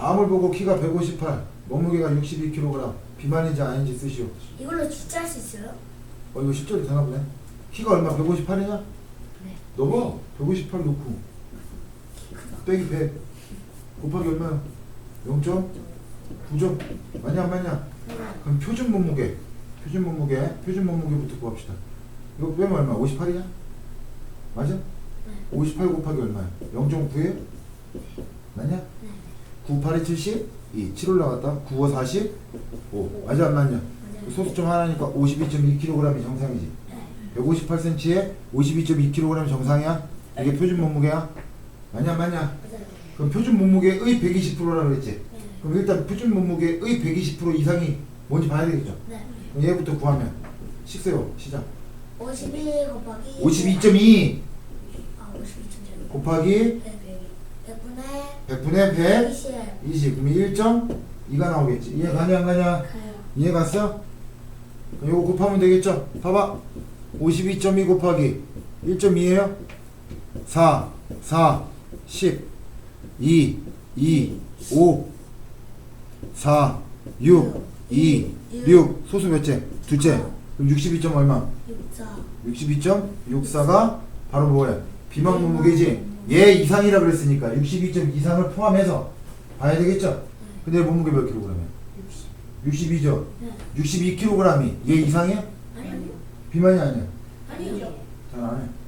다음을 보고 키가 158, 몸무게가 62kg, 비만인지 아닌지 쓰시오. 이걸로 주차할 수 있어요? 어 이거 10절이 되나 보네. 키가 얼마? 158이냐? 네. 너가 158 놓고 빼기 100 곱하기 얼마야? 0.9점 맞냐 안 맞냐? 그럼 표준 몸무게 표준 몸무게 표준 몸무게부터 구합시다. 이거 빼면 얼마? 58이냐? 맞아? 58 곱하기 얼마야? 0.9예요? 맞냐? 네. 9, 8이 70, 2, 7 올라갔다. 9, 5, 40, 5. 맞아 안 맞냐? 소수점 하나니까 52.2kg이 정상이지. 네. 158cm에 52.2kg 정상이야? 이게 표준 몸무게야? 맞냐 안 맞냐? 그럼 표준 몸무게의 120%라 그랬지? 네. 그럼 일단 표준 몸무게의 120% 이상이 뭔지 봐야 되겠죠? 네. 그럼 얘부터 구하면 식세요 시작 52 곱하기 52.2 아 52.0 곱하기 100분의 100분의 100 20 20 그러면 1.2가 나오겠지 이해 가냐 안 가냐? 가요. 이해 갔어? 그럼 요거 곱하면 되겠죠? 봐봐 52.2 곱하기 1.2에요 4 4 10 2 2 5 4 6 2 6 소수 몇째? 둘째 그럼 62점 얼마? 64 62.64가 바로 뭐야? 비만 몸무게지 얘 이상이라 그랬으니까 62점 이상을 포함해서 봐야 되겠죠? 근데 몸무게 몇 킬로그램이야? 62죠? 네. 62kg이 얘 이상이야? 아니요 비만이 아니야 아니요 잘 안 해